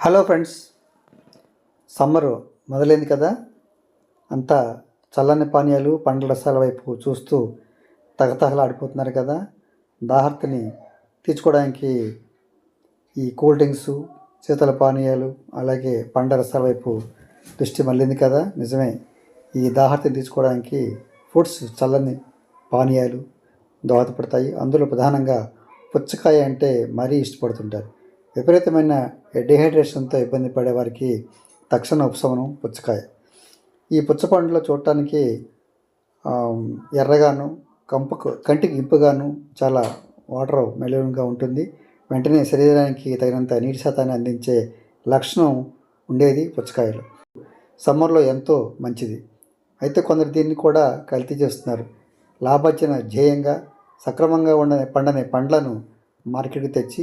Hello friends. Summer మొదలైంది కదా? అంతా చల్లని పానీయాలు పండ్ల రసాల వైపు చూస్తూ తగతహలాడిపోతున్నారు కదా? దాహర్తిని తీర్చుకోవడానికి ఈ కూల్ డ్రింక్స్ శీతల పానీయాలు అలాగే పండ్ల రసాల వైపు దృష్టి మళ్ళింది కదా? నిజమే. ఈ దాహర్తిని తీర్చుకోవడానికి ఫుడ్స్ చల్లని పానీయాలు దోహదపడతాయి. అందులో ప్రధానంగా పుచ్చకాయ అంటే మరీ ఇష్టపడుతుంటారు. విపరీతమైన డిహైడ్రేషన్తో ఇబ్బంది పడే వారికి తక్షణ ఉపశమనం పుచ్చకాయ. ఈ పుచ్చపండులో చూడటానికి ఎర్రగాను కంపుకు కంటికి ఇంపుగాను చాలా వాటర్ మెలూన్గా ఉంటుంది. వెంటనే శరీరానికి తగినంత నీటి శాతాన్ని అందించే లక్షణం ఉండేది పుచ్చకాయలు. సమ్మర్లో ఎంతో మంచిది. అయితే కొందరు దీన్ని కూడా కల్తీ చేస్తున్నారు. లాభార్జన ధ్యేయంగా సక్రమంగా ఉండని పండని పండ్లను మార్కెట్కి తెచ్చి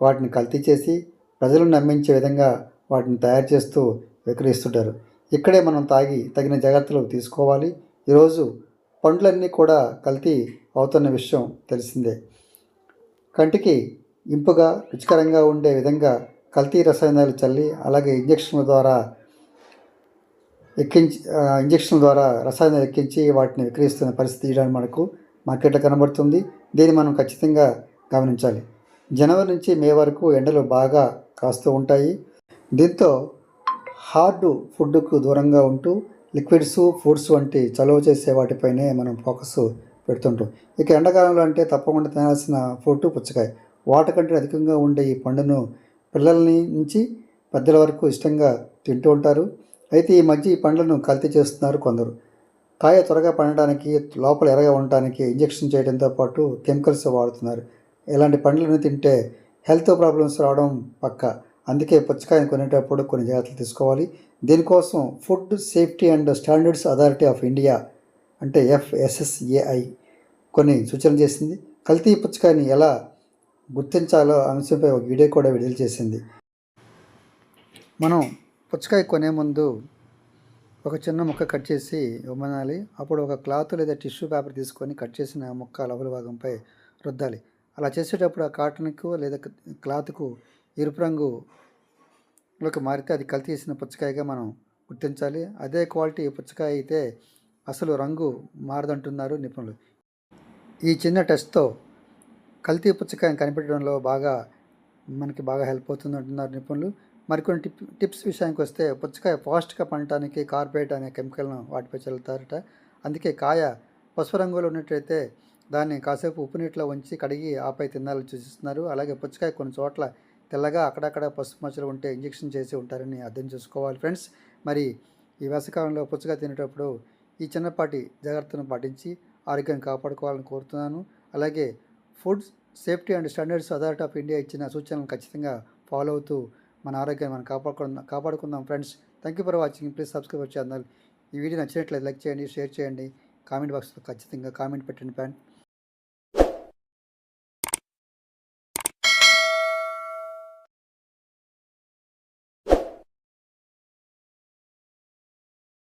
వాటిని కల్తీ చేసి ప్రజలను నమ్మించే విధంగా వాటిని తయారు చేస్తూ విక్రయిస్తుంటారు. ఇక్కడే మనం తాగి తగిన జాగ్రత్తలు తీసుకోవాలి. ఈరోజు పండ్లన్నీ కూడా కల్తీ అవుతున్న విషయం తెలిసిందే. కంటికి ఇంపుగా రుచికరంగా ఉండే విధంగా కల్తీ రసాయనాలు చల్లి అలాగే ఇంజక్షన్ల ద్వారా ఎక్కించి ఇంజక్షన్ ఇంజక్షన్ల ద్వారా రసాయనాలు ఎక్కించి వాటిని విక్రయిస్తున్న పరిస్థితి ఇవ్వడానికి మనకు మార్కెట్లో కనబడుతుంది. దీన్ని మనం ఖచ్చితంగా గమనించాలి. జనవరి నుంచి మే వరకు ఎండలు బాగా కాస్తూ ఉంటాయి. దీంతో హార్డ్ ఫుడ్కు దూరంగా ఉంటూ లిక్విడ్స్ ఫుడ్స్ వంటి చలువ చేసే వాటిపైనే మనం ఫోకస్ పెడుతుంటాం. ఇక ఎండాకాలంలో అంటే తప్పకుండా తినాల్సిన ఫ్రూట్ పుచ్చకాయ. వాటర్ కంటే అధికంగా ఉండే ఈ పండును పిల్లల నుంచి పెద్దల వరకు ఇష్టంగా తింటూ ఉంటారు. అయితే ఈ మధ్య ఈ పండ్లను కల్తీ చేస్తున్నారు కొందరు. కాయ త్వరగా పండడానికి లోపల ఎరగా ఉండటానికి ఇంజెక్షన్ చేయడంతో పాటు కెమికల్స్ వాడుతున్నారు. ఇలాంటి పండ్లను తింటే హెల్త్ ప్రాబ్లమ్స్ రావడం పక్క. అందుకే పుచ్చకాయను కొనేటప్పుడు కొన్ని జాగ్రత్తలు తీసుకోవాలి. దీనికోసం food safety and standards authority of India అంటే ఎఫ్ఎస్ఎస్ఏఐ కొన్ని సూచనలు చేసింది. కల్తీ పుచ్చకాయని ఎలా గుర్తించాలో అంశంపై ఒక వీడియో కూడా విడుదల చేసింది. మనం పుచ్చకాయ కొనే ముందు ఒక చిన్న ముక్క కట్ చేసి ఇవ్వమనాలి అప్పుడు ఒక క్లాత్ లేదా టిష్యూ పేపర్ తీసుకొని కట్ చేసిన ముక్క లోపల భాగంపై రుద్దాలి. అలా చేసేటప్పుడు ఆ కాటన్కు లేదా క్లాత్కు ఎరుపు రంగులోకి మారితే అది కల్తీ చేసిన పుచ్చకాయగా మనం గుర్తించాలి. అదే క్వాలిటీ పుచ్చకాయ అయితే అసలు రంగు మారదంటున్నారు నిపుణులు. ఈ చిన్న టెస్ట్తో కల్తీ పుచ్చకాయను కనిపెట్టడంలో బాగా మనకి బాగా హెల్ప్ అవుతుంది అంటున్నారు నిపుణులు. మరికొన్ని టిప్ టిప్స్ విషయానికి వస్తే పుచ్చకాయ ఫాస్ట్గా పండటానికి కార్బేట్ అనే కెమికల్ను వాటిపై చల్లుతారట. అందుకే కాయ పసుపు రంగులో ఉన్నట్టయితే దాన్ని కాసేపు ఉప్పు నీటిలో ఉంచి కడిగి ఆపై తినాలని సూచిస్తున్నారు. అలాగే పుచ్చకాయ కొన్ని చోట్ల తెల్లగా అక్కడక్కడ పసుపు మచ్చలు ఉంటే ఇంజెక్షన్ చేసి ఉంటారని అర్థం చేసుకోవాలి ఫ్రెండ్స్. మరి ఈ వేసవికాలంలో పుచ్చకాయ తినేటప్పుడు ఈ చిన్నపాటి జాగ్రత్తను పాటించి ఆరోగ్యాన్ని కాపాడుకోవాలని కోరుతున్నాను. అలాగే food safety and standards authority of India ఇచ్చిన సూచనలను ఖచ్చితంగా ఫాలో అవుతూ మన ఆరోగ్యాన్ని మనం కాపాడుకుందాం కాపాడుకుందాం friends. Thank you for watching. Please subscribe channel. ఈ వీడియో నచ్చినట్లయితే లైక్ చేయండి షేర్ చేయండి. కామెంట్ బాక్స్లో ఖచ్చితంగా కామెంట్ పెట్టండి ఫ్రెండ్.